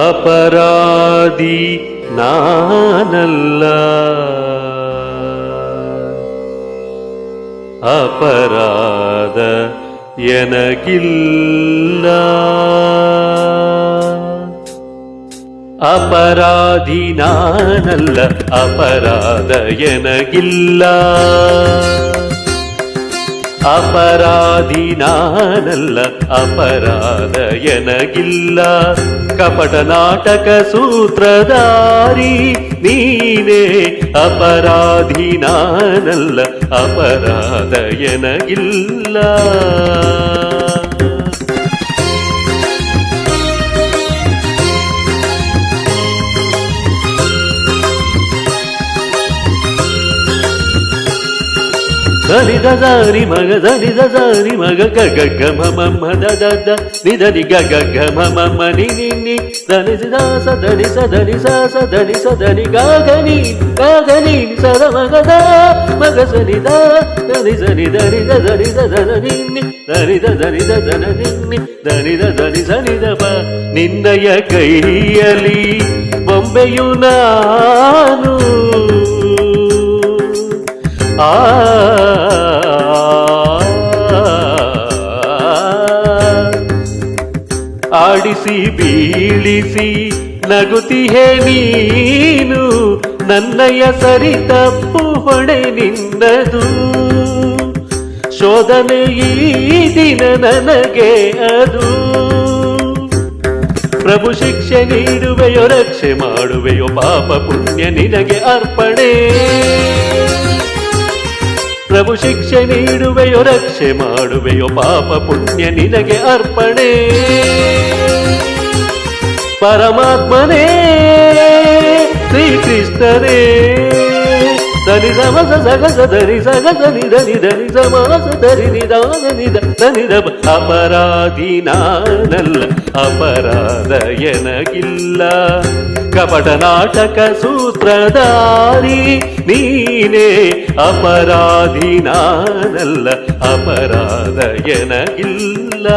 ಅಪರಾಧಿ ನಾನಲ್ಲ ಅಪರಾಧ ಎನಗಿಲ್ಲ ಅಪರಾಧಿ ನಾನಲ್ಲ ಅಪರಾಧ ಎನಗಿಲ್ಲ ಅಪರಾಧಿ ನಾನಲ್ಲ ಅಪರಾಧ ಎನಗಿಲ್ಲ ಕಪಟ ನಾಟಕ ಸೂತ್ರಧಾರಿ ನೀನೇ ಅಪರಾಧಿ ನಾನಲ್ಲ ಅಪರಾಧ ಎನಗಿಲ್ಲ ಸ ಧನಿ ಗ ಗ ನಿ ಗ ಗ ನಿ ನಿ ಸ ದ ಮ ಗ ದ ಮ ಗ ಸ ನಿ ದ ಧನಿ ಸ ನಿ ಧನಿ ದ ಧನಿ ದ ಧನ ನಿ ನಿ ಧನಿ ದ ಧನಿ ದ ಧನ ನಿ ನಿ ಧನಿ ದ ಧನಿ ಸ ನಿ ದ ಪ ನಿನ್ನಯ ಕೈಯಲ್ಲಿ ಬೊಂಬೆಯು ನಾನು ಆ ಆಡಿಸಿ, ಬೀಳಿಸಿ, ನಗುತಿಹೆ ನೀನು ನನ್ನಯ ಸರಿ ತಪ್ಪು ಹೊಣೆ ನಿನ್ನದು. ಶೋಧನೆ ಈ ದಿನ ನನಗೆ ಅದು. ಪ್ರಭು ಶಿಕ್ಷೆ ನೀಡುವೆಯೋ, ರಕ್ಷೆ ಮಾಡುವೆಯೋ, ಪಾಪ ಪುಣ್ಯ ನಿನಗೆ ಅರ್ಪಣೆ. ಪ್ರಭು ಶಿಕ್ಷೆ ನೀಡುವೆಯೋ ರಕ್ಷೆ ಮಾಡುವೆಯೋ ಪಾಪ ಪುಣ್ಯ ನಿನಗೆ ಅರ್ಪಣೆ. ಪರಮಾತ್ಮನೇ ಶ್ರೀಕೃಷ್ಣನೇ ಧನಿ ಸಮಸ ಸಗಸ ಧನಿ ಸಗಸ ನಿಧನಿ ಧನಿ ಸಮಾಸ ಧನಿ ನಿಧಾನ ನಿಧ ಧನಿ ದ ಅಪರಾಧಿ ನಾನಲ್ಲ ಅಪರಾಧ ಎನಗಿಲ್ಲ ಕಪಟ ನಾಟಕ ಸೂತ್ರಧಾರಿ ನೀನೇ ಅಪರಾಧಿ ನಾನಲ್ಲ ಅಪರಾಧ ಎನಗಿಲ್ಲ